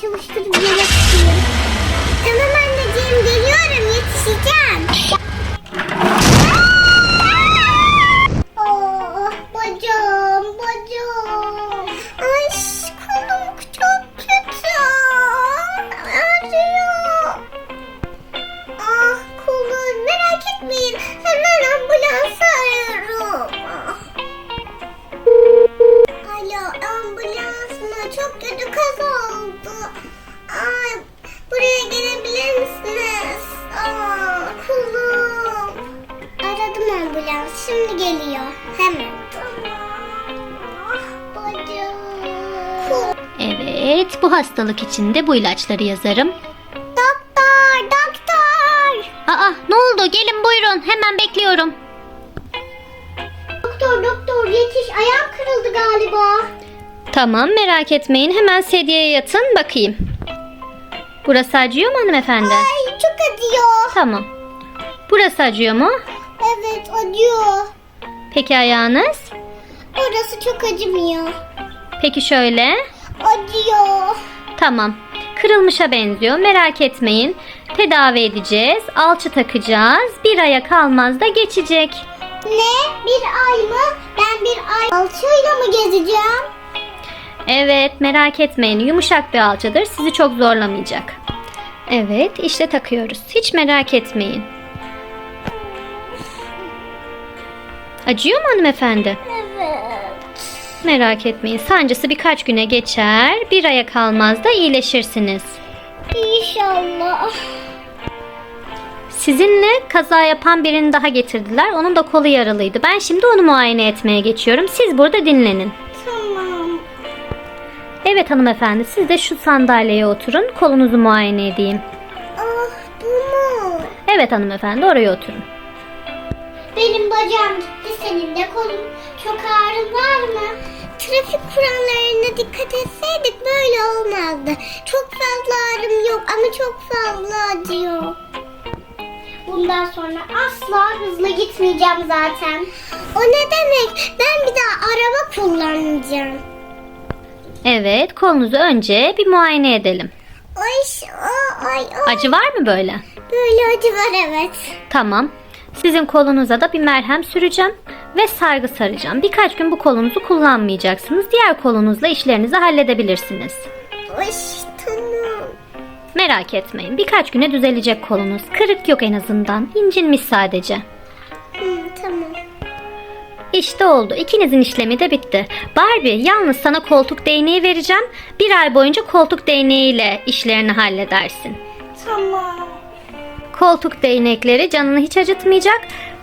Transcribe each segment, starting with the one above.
çalıştırıp yemek geliyor. Hemen. Evet, bu hastalık için de bu ilaçları yazarım. Doktor, doktor. Aa, ne oldu? Gelin buyurun. Hemen bekliyorum. Doktor, doktor yetiş. Ayağım kırıldı galiba. Tamam, merak etmeyin. Hemen sedyeye yatın bakayım. Burası acıyor mu hanımefendi? Ay çok acıyor. Tamam. Burası acıyor mu? Evet acıyor. Peki ayağınız? Orası çok acımıyor. Peki şöyle. Acıyor. Tamam. Kırılmışa benziyor. Merak etmeyin. Tedavi edeceğiz. Alçı takacağız. Bir aya kalmaz da geçecek. Ne? Bir ay mı? Ben bir ay alçıyla mı gezeceğim? Evet, merak etmeyin. Yumuşak bir alçadır. Sizi çok zorlamayacak. Evet, işte takıyoruz. Hiç merak etmeyin. Acıyor mu hanımefendi? Evet. Merak etmeyin. Sancısı birkaç güne geçer. Bir aya kalmaz da iyileşirsiniz. İnşallah. Sizinle kaza yapan birini daha getirdiler. Onun da kolu yaralıydı. Ben şimdi onu muayene etmeye geçiyorum. Siz burada dinlenin. Tamam. Evet hanımefendi siz de şu sandalyeye oturun. Kolunuzu muayene edeyim. Ah bu mu? Evet hanımefendi oraya oturun. Benim bacağım gitti senin de kolun çok ağrın var mı? Trafik kurallarına dikkat etseydik böyle olmazdı. Çok fazla ağrım yok ama çok fazla acıyor. Bundan sonra asla hızlı gitmeyeceğim zaten. O ne demek? Ben bir daha araba kullanacağım. Evet kolunuzu önce bir muayene edelim. Ay, ay, ay. Acı var mı böyle? Böyle acı var evet. Tamam. Sizin kolunuza da bir merhem süreceğim ve sargı saracağım. Birkaç gün bu kolunuzu kullanmayacaksınız. Diğer kolunuzla işlerinizi halledebilirsiniz. Tamam. Merak etmeyin. Birkaç güne düzelecek kolunuz. Kırık yok en azından. İncinmiş sadece. Hı, tamam. İşte oldu. İkinizin işlemi de bitti. Barbie yalnız sana koltuk değneği vereceğim. Bir ay boyunca koltuk değneğiyle işlerini halledersin. Tamam. Koltuk değnekleri canını hiç acıtmayacak.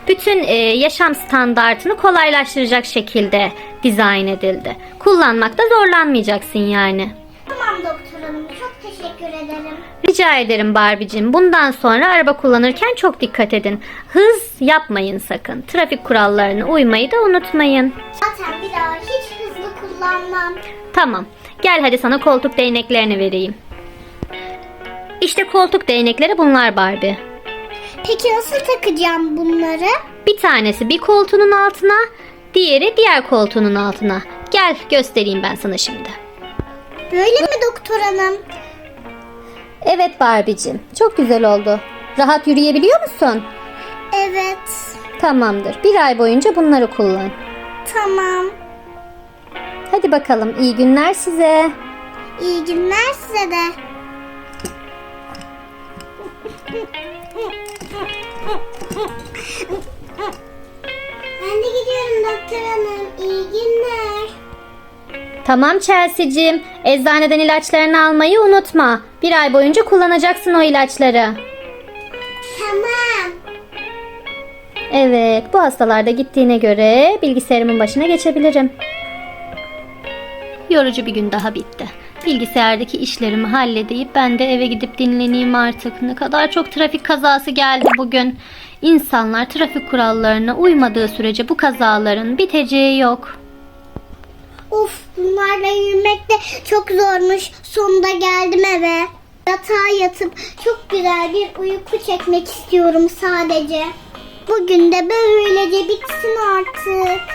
Bütün e, yaşam standartını kolaylaştıracak şekilde dizayn edildi. Kullanmakta zorlanmayacaksın yani. Tamam doktor hanım. Çok teşekkür ederim. Rica ederim Barbie'cim. Bundan sonra araba kullanırken çok dikkat edin. Hız yapmayın sakın. Trafik kurallarına uymayı da unutmayın. Zaten bir daha hiç hızlı kullanmam. Tamam. Gel hadi sana koltuk değneklerini vereyim. İşte koltuk değnekleri bunlar Barbie. Peki nasıl takacağım bunları? Bir tanesi bir koltuğunun altına, diğeri diğer koltuğunun altına. Gel göstereyim ben sana şimdi. Böyle mi doktor hanım? Evet Barbie'cim. Çok güzel oldu. Rahat yürüyebiliyor musun? Evet. Tamamdır. Bir ay boyunca bunları kullan. Tamam. Hadi bakalım. iyi günler size. İyi günler size de. Ben de gidiyorum doktor hanım. İyi günler. Tamam Chelsea'cim. Eczaneden ilaçlarını almayı unutma. Bir ay boyunca kullanacaksın o ilaçları. Tamam. Evet, bu hastalarda gittiğine göre bilgisayarımın başına geçebilirim. Yorucu bir gün daha bitti. Bilgisayardaki işlerimi halledeyip ben de eve gidip dinleneyim artık. Ne kadar çok trafik kazası geldi bugün. İnsanlar trafik kurallarına uymadığı sürece bu kazaların biteceği yok. Of bunlarla yürümek de çok zormuş. Sonunda geldim eve. Yatağa yatıp çok güzel bir uyku çekmek istiyorum sadece. Bugün de böylece bitsin artık.